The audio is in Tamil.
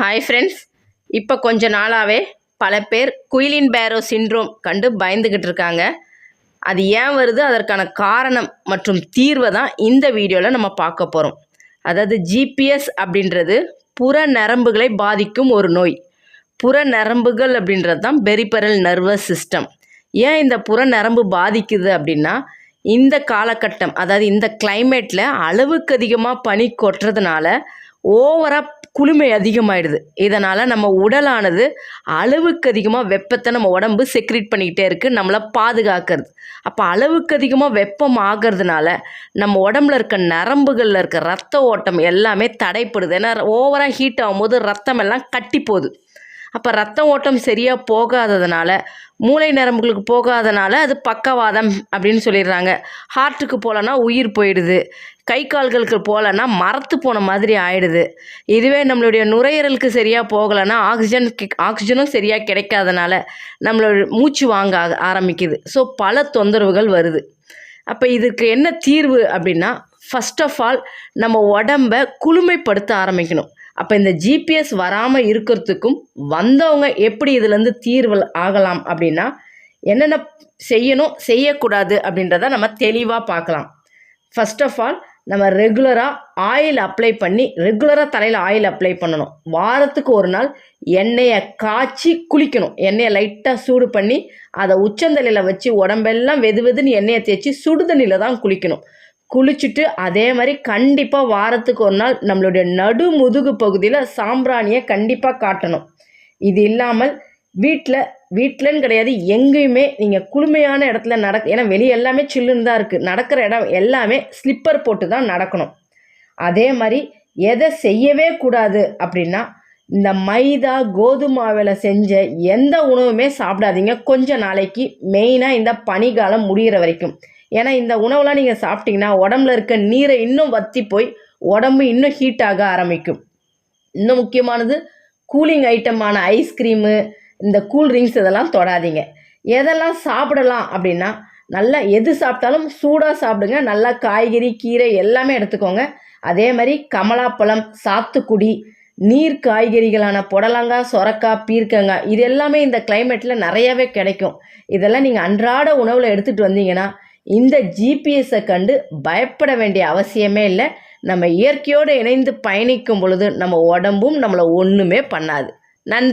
ஹாய் ஃப்ரெண்ட்ஸ் இப்போ கொஞ்ச நாளாகவே பல பேர் குயிலின் பேரோ சிண்ட்ரோம் கண்டு பயந்துக்கிட்டு இருக்காங்க. அது ஏன் வருது? அதற்கான காரணம் மற்றும் தீர்வை தான் இந்த வீடியோவில் நம்ம பார்க்க போகிறோம் அதாவது ஜிபிஎஸ் அப்படின்றது புற நரம்புகளை பாதிக்கும் ஒரு நோய். புற நரம்புகள் அப்படின்றது தான் பெரிபரல் நர்வஸ் சிஸ்டம். ஏன் இந்த புற நரம்பு பாதிக்குது அப்படின்னா இந்த காலகட்டம் அதாவது இந்த கிளைமேட்டில் அளவுக்கு அதிகமாக பனி கொட்டுறதுனால ஓவராக குளுமை அதிகமாயிடுது. இதனால் நம்ம உடலானது அளவுக்கு அதிகமாக வெப்பத்தை நம்ம உடம்பு செக்ரேட் பண்ணிக்கிட்டே இருக்குது நம்மளை பாதுகாக்கிறது. அப்போ அளவுக்கு அதிகமாக வெப்பம் ஆகிறதுனால நம்ம உடம்புல இருக்க நரம்புகளில் இருக்க ரத்த ஓட்டம் எல்லாமே தடைப்படுது. ஏன்னா ஓவராக ஹீட் ஆகும்போது ரத்தம் எல்லாம் கட்டி போகுது அப்போ ரத்த ஓட்டம் சரியாக போகாததுனால மூளை நரம்புகளுக்கு போகாதனால அது பக்கவாதம் அப்படின்னு சொல்லிடுறாங்க. ஹார்ட்டுக்கு போகலன்னா உயிர் போயிடுது. கை கால்களுக்கு போகலன்னா மரத்து போன மாதிரி ஆயிடுது. இதுவே நம்மளுடைய நுரையீரலுக்கு சரியாக போகலைன்னா ஆக்சிஜன் ஆக்சிஜனும் சரியாக கிடைக்காதனால நம்மளோட மூச்சு வாங்க ஆரம்பிக்குது. ஸோ பல தொந்தரவுகள் வருது. அப்போ இதுக்கு என்ன தீர்வு அப்படின்னா ஃபர்ஸ்ட் ஆஃப் ஆல் நம்ம உடம்ப குளுமைப்படுத்த ஆரம்பிக்கணும். அப்போ இந்த ஜிபிஎஸ் வராமல் இருக்கிறதுக்கும் வந்தவங்க எப்படி இதுலேருந்து தீர்வு ஆகலாம் அப்படின்னா என்னென்ன செய்யணும் செய்யக்கூடாது அப்படின்றத நம்ம தெளிவாக பார்க்கலாம். ஃபஸ்ட் ஆஃப் ஆல் நம்ம ரெகுலராக ஆயில் அப்ளை பண்ணி ரெகுலராக தலையில் ஆயில் அப்ளை பண்ணணும். வாரத்துக்கு ஒரு நாள் எண்ணெயை காய்ச்சி குளிக்கணும். எண்ணெயை லைட்டாக சூடு பண்ணி அதை உச்சந்தலையில் வச்சு உடம்பெல்லாம் வெது வெதுன்னு எண்ணெயை தேய்ச்சி சுடுதண்ணியில் தான் குளிக்கணும். குளிச்சுட்டு அதே மாதிரி கண்டிப்பாக வாரத்துக்கு ஒரு நாள் நம்மளுடைய நடு முதுகு பகுதியில் சாம்பிராணியை கண்டிப்பாக காட்டணும். இது இல்லாமல் வீட்டில் வீட்டிலன்னு கிடையாது எங்கேயுமே நீங்கள் குளுமையான இடத்துல நடக்க ஏன்னா வெளியே எல்லாமே சில்லுன்னு தான் இருக்குது நடக்கிற இடம் எல்லாமே ஸ்லிப்பர் போட்டு தான் நடக்கணும். அதே மாதிரி எதை செய்யவே கூடாது அப்படின்னா இந்த மைதா கோதுமாவில் செஞ்ச எந்த உணவுமே சாப்பிடாதீங்க. கொஞ்ச நாளைக்கு மெயினாக இந்த பனிகாலம் முடிகிற வரைக்கும். ஏன்னா இந்த உணவுலாம் நீங்கள் சாப்பிட்டீங்கன்னா உடம்புல இருக்க நீரை இன்னும் வற்றி போய் உடம்பு இன்னும் ஹீட் ஆக ஆரம்பிக்கும். இன்னும் முக்கியமானது கூலிங் ஐட்டமான ஐஸ்கிரீமு இந்த கூல் ட்ரிங்க்ஸ் இதெல்லாம் தொடாதீங்க. எதெல்லாம் சாப்பிடலாம் அப்படின்னா நல்லா எது சாப்பிட்டாலும் சூடாக சாப்பிடுங்க. நல்லா காய்கறி கீரை எல்லாமே எடுத்துக்கோங்க. அதே மாதிரி கமலாப்பழம் சாத்துக்குடி நீர் காய்கறிகளான புடலங்காய் சொரக்காய் பீர்க்கங்காய் இது எல்லாமே இந்த கிளைமேட்டில் நிறையவே கிடைக்கும். இதெல்லாம் நீங்கள் அன்றாட உணவில் எடுத்துகிட்டு வந்தீங்கன்னா இந்த ஜிபிஎஸ்ஸை கண்டு பயப்பட வேண்டிய அவசியமே இல்லை. நம்ம இயற்கையோடு இணைந்து பயணிக்கும் பொழுது நம்ம உடம்பும் நம்மளை ஒன்றுமே பண்ணாது. நன்றி.